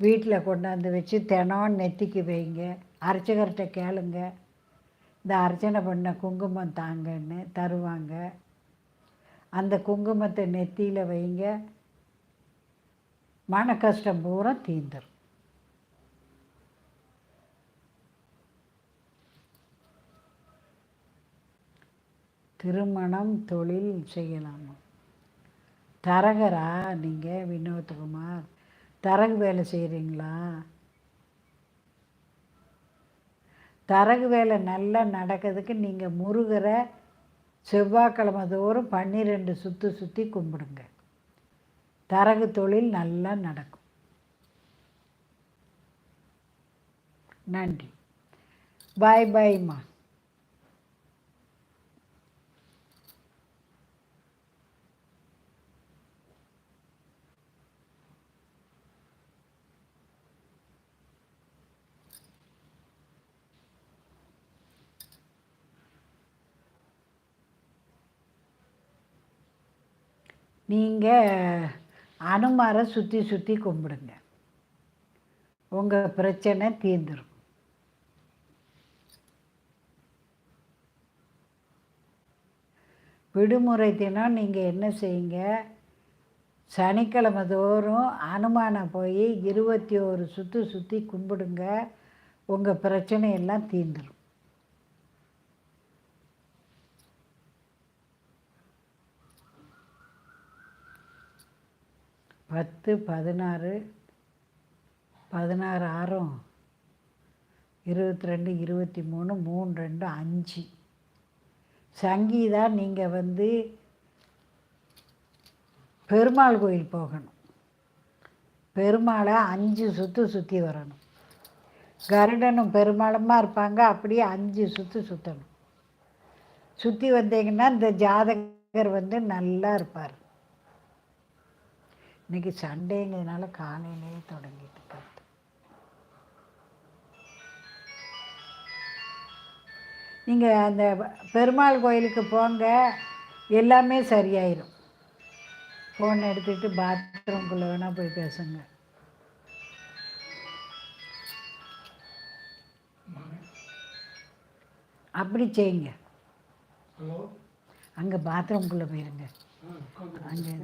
வீட்டில் கொண்டாந்து வச்சு தினம் நெத்திக்கு வைங்க. அர்ச்சகர்கிட்ட கேளுங்க. இந்த அர்ச்சனை பண்ண குங்குமம் தாங்கன்னு தருவாங்க. அந்த குங்குமத்தை நெத்தியில் வைங்க. மன கஷ்டம் பூரா தீந்துடும் திருமணம் தொழில் செய்யலாமா? தரகரா நீங்கள் வினோத்குமார் தரகு வேலை செய்கிறீங்களா தரகு வேலை நல்லா நடக்கிறதுக்கு நீங்கள் முருகரை செவ்வாய்க்கிழமை தோறும் பன்னிரெண்டு சுற்றி சுற்றி கும்பிடுங்க. தரகு தொழில் நல்லா நடக்கும். நன்றி. பாய் பாய்மா நீங்கள் அனுமாரை சுற்றி சுற்றி கும்பிடுங்க. உங்கள் பிரச்சனை தீர்ந்துடும் விடுமுறை தினம் நீங்கள் என்ன செய்யுங்க? சனிக்கிழமை தோறும் அனுமானை போய் இருபத்தி ஒரு சுற்று சுற்றி கும்பிடுங்க. உங்கள் பிரச்சனையெல்லாம் தீர்ந்துடும் பத்து பதினாறு பதினாறு ஆறும் இருபத்தி ரெண்டு இருபத்தி மூணு மூணு ரெண்டு அஞ்சு. சங்கீதா நீங்கள் வந்து பெருமாள் கோயில் போகணும். பெருமாளை அஞ்சு சுற்று சுற்றி வரணும். கருடனும் பெருமாளமாக இருப்பாங்க அப்படியே அஞ்சு சுற்று சுற்றணும் சுற்றி வந்தீங்கன்னா இந்த ஜாதகர் வந்து நல்லா இருப்பார். இன்னைக்கு சண்டேங்கிறதுனால காலையிலேயே தொடங்கிட்டு கருத்து நீங்கள் அந்த பெருமாள் கோயிலுக்கு போங்க எல்லாமே சரியாயிரும். ஃபோன் எடுத்துகிட்டு பாத்ரூம்குள்ளே வேணால் போய் பேசுங்க. அப்படி செய்யுங்க. அங்கே பாத்ரூம்குள்ளே போயிருங்க. அங்கே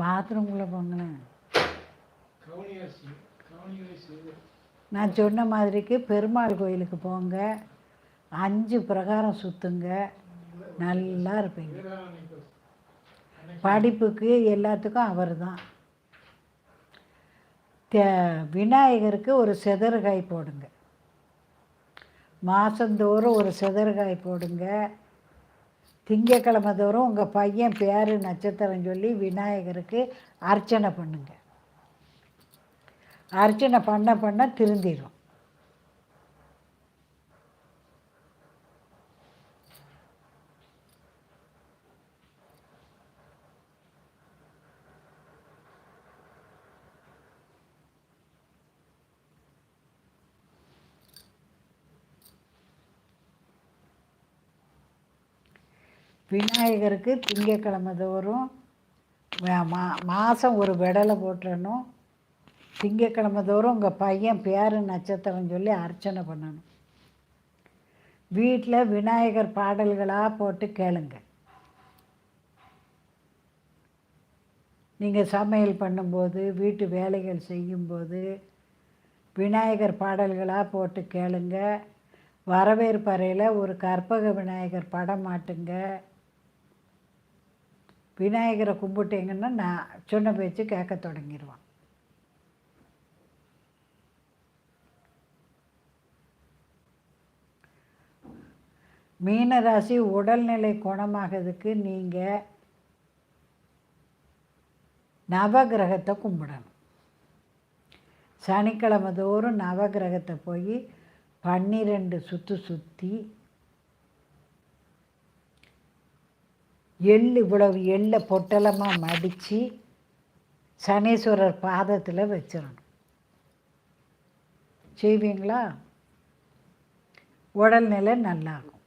பாத்ரூம்குள்ளே போங்களேன். நான் சொன்ன மாதிரிக்கு பெருமாள் கோயிலுக்கு போங்க. அஞ்சு பிரகாரம் சுற்றுங்க நல்லா இருப்பீங்க. படிப்புக்கு எல்லாத்துக்கும் அவர் தான் விநாயகருக்கு ஒரு செதறுகாய் போடுங்க. மாதந்தோறும் ஒரு செதறுகாய் போடுங்க. திங்கக்கிழமை தோறும் உங்கள் பையன் பேர் நட்சத்திரம் சொல்லி விநாயகருக்கு அர்ச்சனை பண்ணுங்க. அர்ச்சனை பண்ண பண்ண திருந்திடும் விநாயகருக்கு திங்கக்கிழமை தோறும் மா- மாதம் ஒரு விடலை போட்டுறணும். திங்கக்கிழமை தோறும் உங்கள் பையன் பேர் நட்சத்திரம் சொல்லி அர்ச்சனை பண்ணணும். வீட்டில் விநாயகர் பாடல்களாக போட்டு கேளுங்க. நீங்கள் சமையல் பண்ணும்போது வீட்டு வேலைகள் செய்யும்போது விநாயகர் பாடல்களாக போட்டு கேளுங்க. வரவேற்பறையில் ஒரு கற்பக விநாயகர் படம் மாட்டுங்க. விநாயகரை கும்பிட்டீங்கன்னா நான் சொன்ன பேச்சு கேட்க தொடங்கிடுவான் மீனராசி உடல்நிலை குணமாகிறதுக்கு நீங்கள் நவகிரகத்தை கும்பிடணும். சனிக்கிழமை தோறும் நவகிரகத்தை போய் பன்னிரெண்டு சுற்று சுற்றி எள் இவ்வளவு எள்ளை பொட்டலமாக மடித்து சனீஸ்வரர் பாதத்தில் வச்சிடணும். செய்வீங்களா? உடல்நிலை நல்லாகும்.